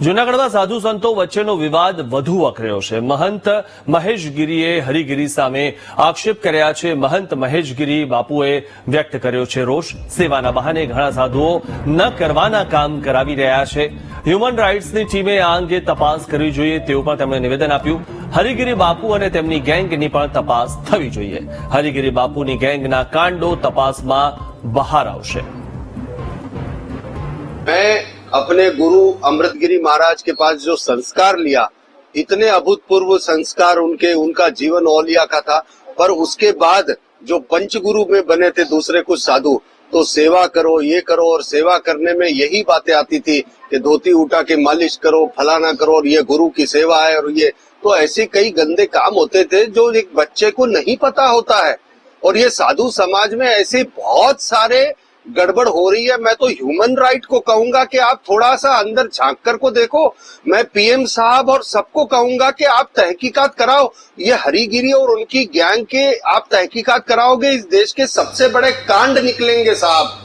જૂનાગઢમાં સાધુ સંતો વચ્ચેનો વિવાદ વધુ વકર્યો છે. મહંત મહેશગીરીએ હરિગીરી સામે આક્ષેપ કર્યા છે. મહંત મહેશગીરી બાપુએ વ્યક્ત કર્યો છે રોષ. સેવાના બહાને ઘણા સાધુઓ ન કરવાના કામ કરાવી રહ્યા છે. હ્યુમન રાઇટ્સની ટીમે આ અંગે તપાસ કરવી જોઈએ તેવું પણ તેમણે નિવેદન આપ્યું. હરિગીરી બાપુ અને તેમની ગેંગની પણ તપાસ થવી જોઈએ. હરિગીરી બાપુની ગેંગના કાંડો તપાસમાં બહાર આવશે. अपने गुरु अमृतगिरी महाराज के पास जो संस्कार लिया, इतने अभूतपूर्व संस्कार उनके, उनका जीवन औलिया का था, पर उसके बाद जो पंचगुरु में बने थे दूसरे कुछ साधु तो सेवा करो, ये करो और सेवा करने में यही बातें आती थी कि धोती उठा के मालिश करो, फलाना करो और ये गुरु की सेवा है और ये। तो ऐसे कई गंदे काम होते थे जो एक बच्चे को नहीं पता होता है। और ये साधु समाज में ऐसे बहुत सारे गड़बड़ हो रही है। मैं तो ह्यूमन राइट को कहूँगा कि आप थोड़ा सा अंदर झाँक कर को देखो। मैं पीएम साहब और सबको कहूँगा कि आप तहकीकात कराओ। ये हरिगिरी और उनकी गैंग के आप तहकीकात कराओगे, इस देश के सबसे बड़े कांड निकलेंगे साहब।